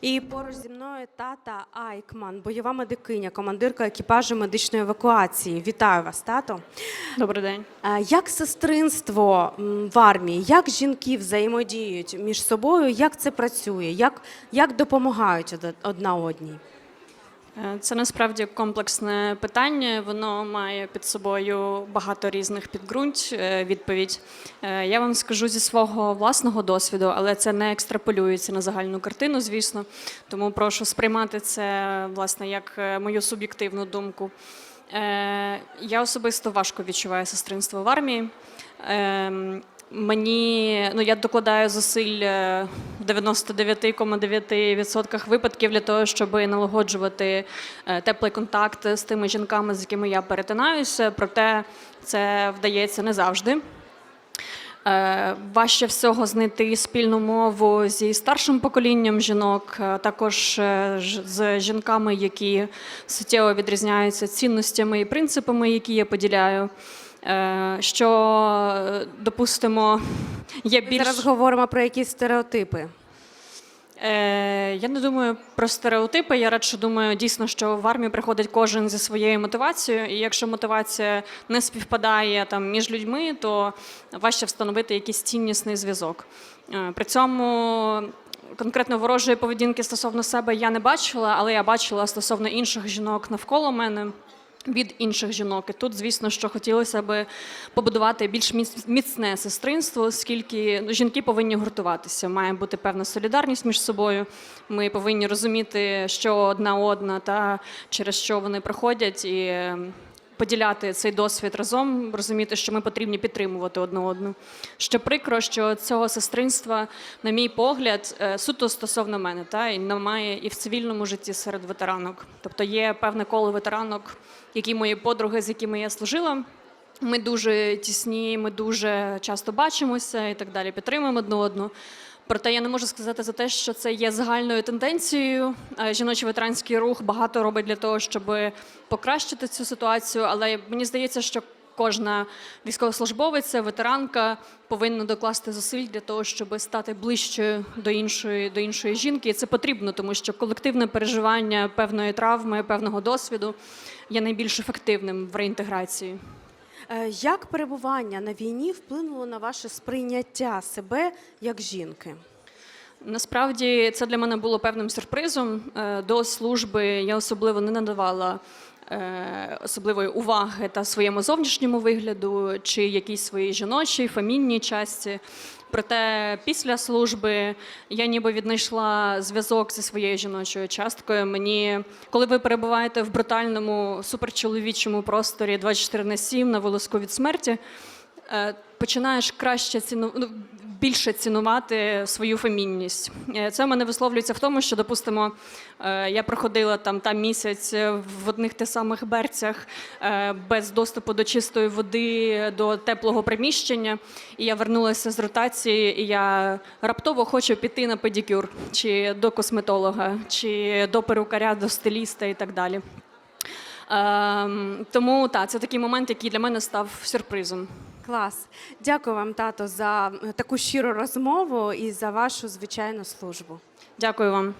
І поруч зі мною тата Айкман, бойова медикиня, командирка екіпажу медичної евакуації. Вітаю вас, тато. Добрий день. Е, Як сестринство в армії, як жінки взаємодіють між собою, як це працює, як, як допомагають од- одна одній? Е, Це насправді комплексне питання. Воно має під собою багато різних підґрунть. е, Відповідь Е, я вам скажу зі свого власного досвіду, але це не екстраполюється на загальну картину, звісно. Тому прошу сприймати це власне як мою суб'єктивну думку. Я особисто важко відчуваю сестринство в армії. Мені ну я докладаю зусиль е, в 99,9% випадків для того, щоб налагоджувати е, теплий контакт з тими жінками, з якими я перетинаюся. Проте це вдається не завжди. Е, Важче всього знайти спільну мову зі старшим поколінням жінок, також з жінками, які суттєво відрізняються цінностями і принципами, які я поділяю. Е, Що, е, допустимо, є Ми більш зараз говоримо про якісь стереотипи. Е, я не думаю про стереотипи. Я радше думаю дійсно, що в армію приходить кожен зі своєю мотивацією, і якщо мотивація не співпадає там між людьми, то важче встановити якийсь ціннісний зв'язок. Е, при цьому конкретно ворожої поведінки стосовно себе я не бачила, але я бачила стосовно інших жінок навколо мене. Від інших жінок. І тут, звісно, що хотілося би побудувати більш міц- міцне сестринство, оскільки ну, жінки повинні гуртуватися. Має бути певна солідарність між собою. Ми повинні розуміти, що одна одна та через що вони проходять, і е, поділяти цей досвід разом, розуміти, що ми потрібні підтримувати одне одну. Що прикро, що цього сестринства, на мій погляд, е, суто стосовно мене, та і немає і в цивільному житті серед ветеранок. Тобто є певне коло ветеранок, які мої подруги, з якими я служила. Ми дуже тісні, ми дуже часто бачимося і так далі, підтримуємо одну одну. Проте я не можу сказати за те, що це є загальною тенденцією. Е, Жіночий ветеранський рух багато робить для того, щоб покращити цю ситуацію. Але мені здається, що кожна військовослужбовиця, ветеранка повинна докласти зусиль для того, щоб стати ближчою до іншої, до іншої жінки. І це потрібно, тому що колективне переживання певної травми, певного досвіду є найбільш ефективним в реінтеграції. Е, Як перебування на війні вплинуло на ваше сприйняття себе як жінки? Насправді це для мене було певним сюрпризом. Е, До служби я особливо не надавала особливої уваги та своєму зовнішньому вигляду чи якійсь своїй жіночій, фамільній часті. Проте після служби я ніби віднайшла зв'язок зі своєю жіночою часткою. Мені, коли ви перебуваєте в брутальному суперчоловічому просторі 24 на 7 на волоску від смерті, е, починаєш краще ціну, ну, більше цінувати свою фемінність. Е, Це в мене висловлюється в тому, що, допустимо, е, я проходила там, там місяць в одних тих самих берцях е, без доступу до чистої води, до теплого приміщення. І я вернулася з ротації, і я раптово хочу піти на педикюр, чи до косметолога, чи до перукаря, до стиліста і так далі. Ем, тому так, це такий момент, який для мене став сюрпризом. Клас. Дякую вам, тато, за таку щиру розмову і за вашу звичайну службу. Дякую вам.